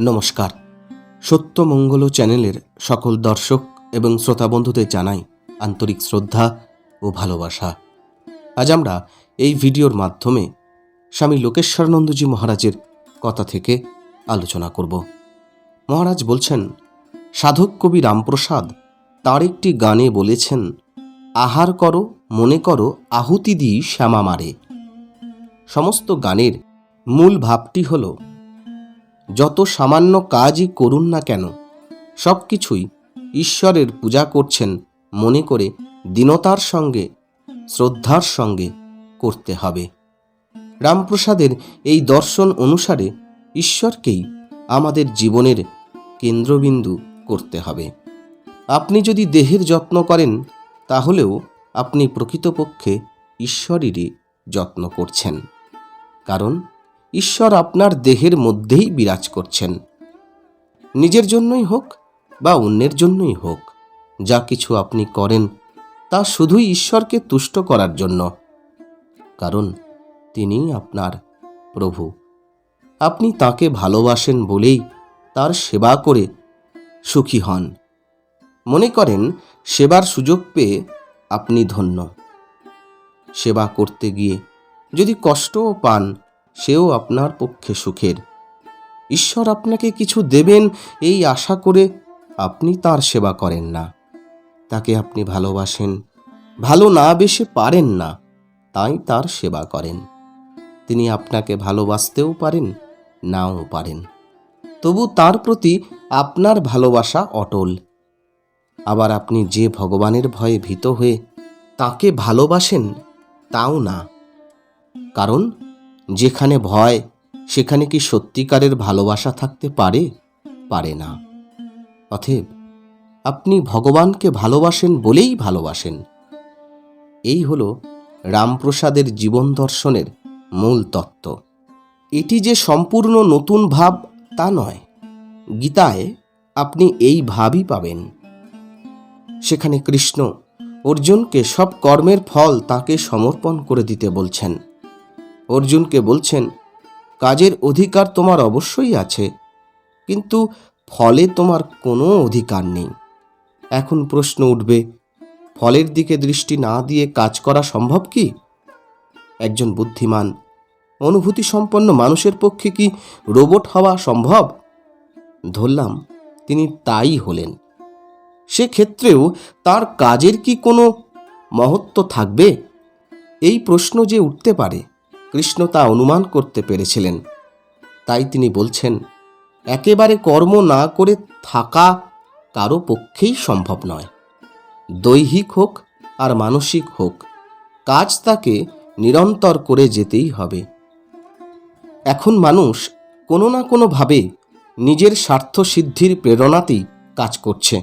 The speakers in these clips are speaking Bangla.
নমস্কার। সত্যমঙ্গল চ্যানেলের সকল দর্শক এবং শ্রোতা বন্ধুদের জানাই আন্তরিক শ্রদ্ধা ও ভালোবাসা। আজ আমরা এই ভিডিওর মাধ্যমে স্বামী লোকেশ্বরানন্দজি মহারাজের কথা থেকে আলোচনা করব। মহারাজ বলছেন, সাধক কবি রামপ্রসাদ তার একটি গানে বলেছেন, আহার করো, মনে করো, আহুতি দিই শ্যামা মারে। সমস্ত গানের মূল ভাবটি হলো যত সামান্য কাজই করুন না কেন, সব কিছুই ঈশ্বরের পূজা করছেন মনে করে দীনতার সঙ্গে, শ্রদ্ধার সঙ্গে করতে হবে। রামপ্রসাদের এই দর্শন অনুসারে ঈশ্বরকেই আমাদের জীবনের কেন্দ্রবিন্দু করতে হবে। আপনি যদি দেহের যত্ন করেন, তাহলেও আপনি প্রকৃতপক্ষে ঈশ্বরেরই যত্ন করছেন। কারণ ঈশ্বর আপনার দেহের মধ্যেই বিরাজ করছেন। নিজের জন্যই হোক বা অন্যের জন্যই হোক, যা কিছু আপনি করেন, তা শুধুই ঈশ্বরকে তুষ্ট করার জন্য। কারণ তিনি আপনার প্রভু। আপনি তাকে ভালোবাসেন বলেই তার সেবা করে সুখী হন। মনে করেন, সেবার সুযোগ পেয়ে আপনি ধন্য। সেবা করতে গিয়ে যদি কষ্টও পান সেও আপনার পক্ষে সুখের। ঈশ্বর আপনাকে কিছু দেবেন এই আশা করে আপনি তার সেবা করেন না। তাকে আপনি ভালোবাসেন, ভালো না বেশে পারেন না, তাই তার সেবা করেন। তিনি আপনাকে ভালোবাসতেও পারেন, নাও পারেন। তবু তার প্রতি আপনার ভালোবাসা অটল। আবার আপনি যে ভগবানের ভয়ে ভীত হয়ে তাকে ভালোবাসেন, তাও না। কারণ যেখানে ভয়, সেখানে কি সত্যিকারের ভালোবাসা থাকতে পারে? পারে না। অথব আপনি ভগবানকে ভালোবাসেন বলেই ভালোবাসেন। এই হল রামপ্রসাদের জীবন দর্শনের মূল তত্ত্ব। এটি যে সম্পূর্ণ নতুন ভাব, তা নয়। গীতায় আপনি এই ভাবই পাবেন। সেখানে কৃষ্ণ অর্জুনকে সব কর্মের ফল তাকে সমর্পণ করে দিতে বলছেন। অর্জুনকে বলছেন, কাজের অধিকার তোমার অবশ্যই আছে, কিন্তু ফলে তোমার কোনো অধিকার নেই। এখন প্রশ্ন উঠবে, ফলের দিকে দৃষ্টি না দিয়ে কাজ করা সম্ভব কি? একজন বুদ্ধিমান অনুভূতি সম্পন্ন মানুষের পক্ষে কি রোবট হওয়া সম্ভব? ধরলাম, তিনি তাই হলেন। সেক্ষেত্রেও তার কাজের কি কোনো মহত্ব থাকবে? এই প্রশ্ন যে উঠতে পারে কৃষ্ণ তা অনুমান করতে পেরেছিলেন। তাই তিনি বলছেন, একেবারে কর্ম না করে থাকা কারও পক্ষেই সম্ভব নয়। দৈহিক হোক আর মানসিক হোক, কাজ তাকে নিরন্তর করে যেতেই হবে। এখন মানুষ কোনো না কোনোভাবে নিজের স্বার্থ সিদ্ধির প্রেরণাতেই কাজ করছে।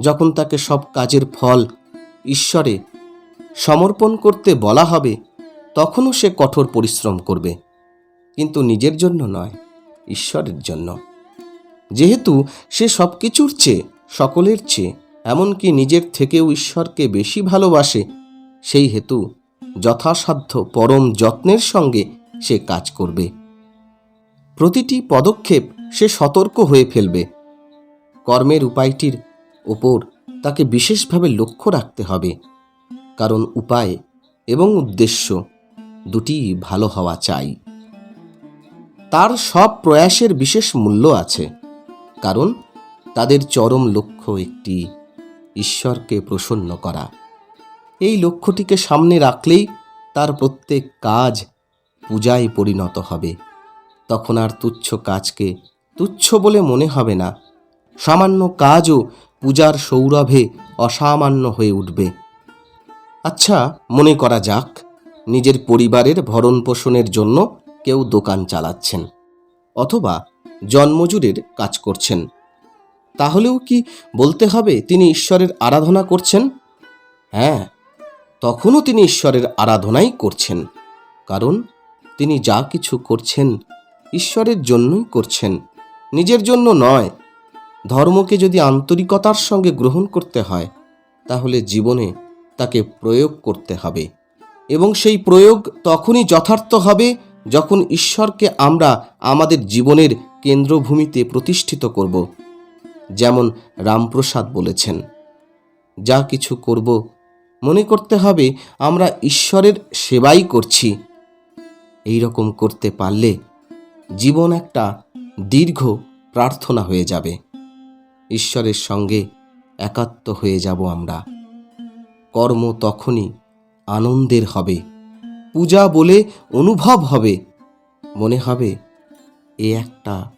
যখন তাকে সব কাজের ফল ঈশ্বরে সমর্পণ করতে বলা হবে তখনও সে কঠোর পরিশ্রম করবে। কিন্তু নিজের জন্য নয়, ঈশ্বরের জন্য। যেহেতু সে সব কিছুর চেয়ে, সকলের চেয়ে, এমনকি নিজের থেকেও ঈশ্বরকে বেশি ভালোবাসে, সেই হেতু যথাসাধ্য পরম যত্নের সঙ্গে সে কাজ করবে। প্রতিটি পদক্ষেপ সে সতর্ক হয়ে ফেলবে। কর্মের উপায়টির ওপর তাকে বিশেষভাবে লক্ষ্য রাখতে হবে। কারণ উপায় এবং উদ্দেশ্য দুটি ভালো হওয়া চাই। তার সব প্রয়াসের বিশেষ মূল্য আছে, কারণ তাদের চরম লক্ষ্য একটি ঈশ্বরকে প্রসন্ন করা। এই লক্ষ্যটিকে সামনে রাখলেই তার প্রত্যেক কাজ পূজায় পরিণত হবে। তখন আর তুচ্ছ কাজকে তুচ্ছ বলে মনে হবে না। সামান্য কাজও পূজার সৌরভে অসামান্য হয়ে উঠবে। আচ্ছা মনে করা যাক। নিজের পরিবারের ভরণ পোষণের জন্য কেউ দোকান চালাচ্ছেন অথবা জন্মজুরের কাজ করছেন। তাহলেও কি বলতে হবে তিনি ঈশ্বরের আরাধনা করছেন? হ্যাঁ তখনও তিনি ঈশ্বরের আরাধনাই করছেন, কারণ তিনি যা কিছু করছেন ঈশ্বরের জন্যই করছেন, নিজের জন্য নয়। ধর্মকে যদি আন্তরিকতার সঙ্গে গ্রহণ করতে হয়, তাহলে জীবনে তাকে প্রয়োগ করতে হবে। এবং সেই প্রয়োগ তখনই যথার্থ হবে যখন ঈশ্বরকে আমরা আমাদের জীবনের কেন্দ্রভূমিতে প্রতিষ্ঠিত করব, যেমন রামপ্রসাদ বলেছেন। যা কিছু করব, মনে করতে হবে আমরা ঈশ্বরের সেবাই করছি। এই রকম করতে পারলে জীবন একটা দীর্ঘ প্রার্থনা হয়ে যাবে। ঈশ্বরের সঙ্গে একাত্ম হয়ে যাব আমরা। কর্ম তখনই আনন্দের হবে। পূজা বলে অনুভব হবে। মনে হবে, এ একটা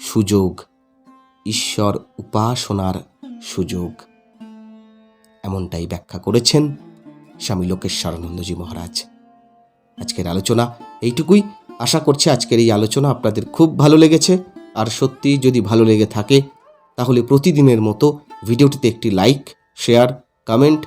সুযোগ, ঈশ্বর উপাসনার সুযোগ। এমনটাই ব্যাখ্যা করেছেন স্বামী লোকেশ্বরানন্দজি মহারাজ। আজকের আলোচনা এইটুকুই। আশা করছি আজকের এই আলোচনা আপনাদের খুব ভালো লেগেছে। আর সত্যি যদি ভালো লেগে থাকে, তাহলে প্রতিদিনের মতো ভিডিওটিতে একটি লাইক, শেয়ার, কমেন্ট